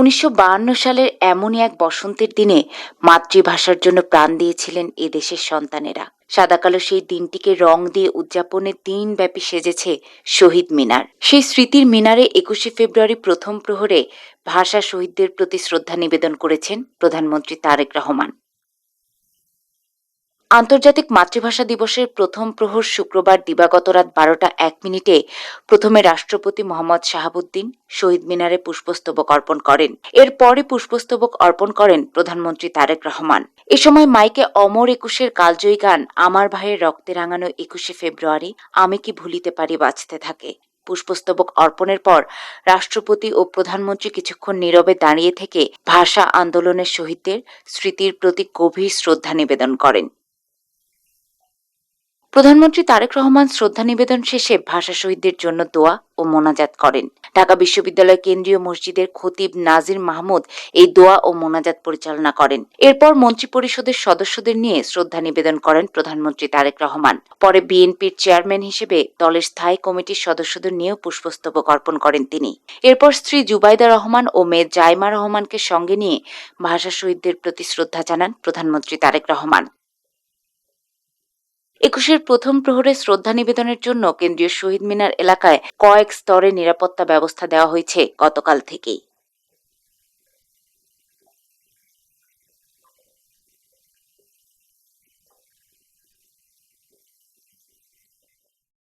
উনিশশো সালের এমনই এক বসন্তের দিনে মাতৃভাষার জন্য প্রাণ দিয়েছিলেন এ দেশের সন্তানেরা। সাদাকালো সেই দিনটিকে রং দিয়ে উদযাপনের দিনব্যাপী সেজেছে শহীদ মিনার। সেই স্মৃতির মিনারে একুশে ফেব্রুয়ারি প্রথম প্রহরে ভাষা শহীদদের প্রতি শ্রদ্ধা নিবেদন করেছেন প্রধানমন্ত্রী তারেক রহমান। আন্তর্জাতিক মাতৃভাষা দিবসের প্রথম প্রহর শুক্রবার দিবাগত রাত বারোটা এক মিনিটে প্রথমে রাষ্ট্রপতি মোহাম্মদ শাহাবুদ্দিন শহীদ মিনারে পুষ্পস্তবক অর্পণ করেন। এরপরে পুষ্পস্তবক অর্পণ করেন প্রধানমন্ত্রী তারেক রহমান। এ সময় মাইকে অমর একুশের কালজয়ী গান আমার ভাইয়ের রক্তে রাঙানো একুশে ফেব্রুয়ারি, আমি কি ভুলিতে পারি বাঁচতে থাকে। পুষ্পস্তবক অর্পণের পর রাষ্ট্রপতি ও প্রধানমন্ত্রী কিছুক্ষণ নীরবে দাঁড়িয়ে থেকে ভাষা আন্দোলনের শহীদদের স্মৃতির প্রতি গভীর শ্রদ্ধা নিবেদন করেন। প্রধানমন্ত্রী তারেক রহমান শ্রদ্ধা নিবেদন শেষে ভাষা শহীদদের জন্য দোয়া ও মোনাজাত করেন। ঢাকা বিশ্ববিদ্যালয় কেন্দ্রীয় মসজিদের খতিব নাজির মাহমুদ এই দোয়া ও মোনাজাত পরিচালনা করেন। এরপর মন্ত্রিপরিষদের সদস্যদের নিয়ে শ্রদ্ধা নিবেদন করেন প্রধানমন্ত্রী তারেক রহমান। পরে বিএনপির চেয়ারম্যান হিসেবে দলের স্থায়ী কমিটির সদস্যদের নিয়েও পুষ্পস্তবক অর্পণ করেন তিনি। এরপর স্ত্রী জুবাইদা রহমান ও মেয়ে জাইমা রহমানকে সঙ্গে নিয়ে ভাষা শহীদদের প্রতি শ্রদ্ধা জানান প্রধানমন্ত্রী তারেক রহমান। একুশের প্রথম প্রহরে শ্রদ্ধা নিবেদনের জন্য কেন্দ্রীয় শহীদ মিনার এলাকায় কয়েক স্তরে নিরাপত্তা ব্যবস্থা দেওয়া হয়েছে গতকাল থেকেই।